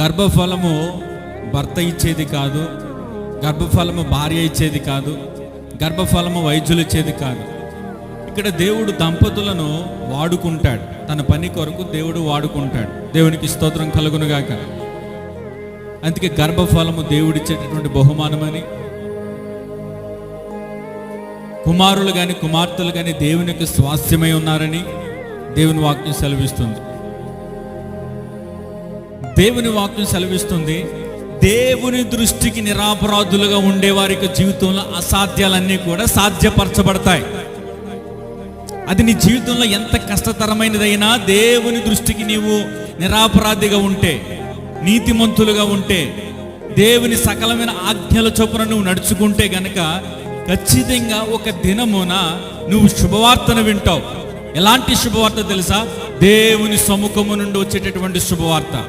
గర్భఫలము భర్త ఇచ్చేది కాదు గర్భఫలము భార్య ఇచ్చేది కాదు గర్భఫలము వైద్యులు ఇచ్చేది కాదు. ఇక్కడ దేవుడు దంపతులను వాడుకుంటాడు. తన పని కొరకు దేవుడు వాడుకుంటాడు. దేవునికి స్తోత్రం కలుగునుగాక. అందుకే గర్భఫలము దేవుడిచ్చేటటువంటి బహుమానమని. కుమారులు కానీ కుమార్తెలు కానీ దేవునికి స్వాస్థ్యమై ఉన్నారని దేవుని వాక్యం సెలవిస్తుంది. దేవుని వాక్యం సెలవిస్తుంది. దేవుని దృష్టికి నిరాపరాధులుగా ఉండే వారి యొక్క జీవితంలో అసాధ్యాలన్నీ కూడా సాధ్యపరచబడతాయి. అది నీ జీవితంలో ఎంత కష్టతరమైనదైనా దేవుని దృష్టికి నీవు నిరాపరాధిగా ఉంటే నీతిమంతులుగా ఉంటే దేవుని సకలమైన ఆజ్ఞల చొప్పున నువ్వు నడుచుకుంటే గనక ఖచ్చితంగా ఒక దినమున నువ్వు శుభవార్తను వింటావు. ఎలాంటి శుభవార్త తెలుసా? దేవుని సముఖము నుండి వచ్చేటటువంటి శుభవార్త.